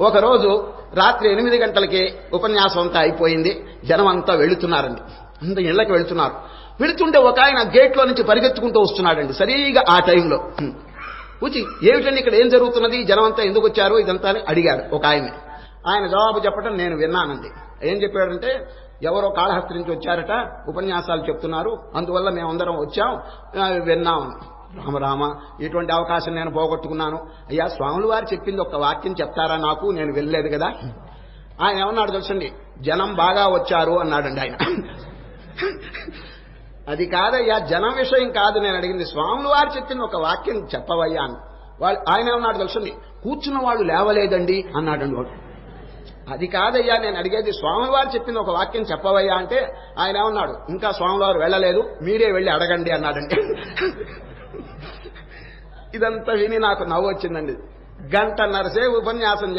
ఒకరోజు రాత్రి ఎనిమిది గంటలకి ఉపన్యాసం అంతా అయిపోయింది. జనం అంతా వెళుతున్నారండి. అంత ఇళ్ళకి వెళుతున్నారు. వెళుతుంటే ఒక ఆయన గేట్లో నుంచి పరిగెత్తుకుంటూ వస్తున్నాడండి. సరిగా ఆ టైంలో. వచ్చి ఏమిటండి ఇక్కడ ఏం జరుగుతున్నది? జనం అంతా ఎందుకు వచ్చారు? ఇదంతా అని అడిగాడు ఒక ఆయన ఆయన జవాబు చెప్పడం నేను విన్నానండి. ఏం చెప్పాడంటే ఎవరో కాళహస్తి నుంచి వచ్చారట ఉపన్యాసాలు చెప్తున్నారు. అందువల్ల మేమందరం వచ్చాం విన్నామని విన్నాం. రామ రామ ఇటువంటి అవకాశం నేను పోగొట్టుకున్నాను? అయ్యా స్వాములు వారు చెప్పింది ఒక వాక్యం చెప్తారా నాకు? నేను వెళ్ళలేదు కదా. ఆయన ఏమన్నాడు తెలుసండి? జనం బాగా వచ్చారు అన్నాడండి ఆయన. అది కాదయ్యా జనం విషయం కాదు నేను అడిగింది. స్వాములు వారు చెప్పింది ఒక వాక్యం చెప్పవయ్యా అని. వాళ్ళు ఆయన ఏమన్నాడు తెలుసండి? కూర్చున్న వాళ్ళు లేవలేదండి అన్నాడండి వాడు. అది కాదయ్యా నేను అడిగేది స్వామివారు చెప్పింది ఒక వాక్యం చెప్పవయ్యా అంటే ఆయన ఏమన్నాడు? ఇంకా స్వామివారు వెళ్ళలేదు మీరే వెళ్ళి అడగండి అన్నాడండి. ఇదంతా విని నాకు నవ్వు వచ్చిందండి. గంటన్నరసేపు ఉపన్యాసం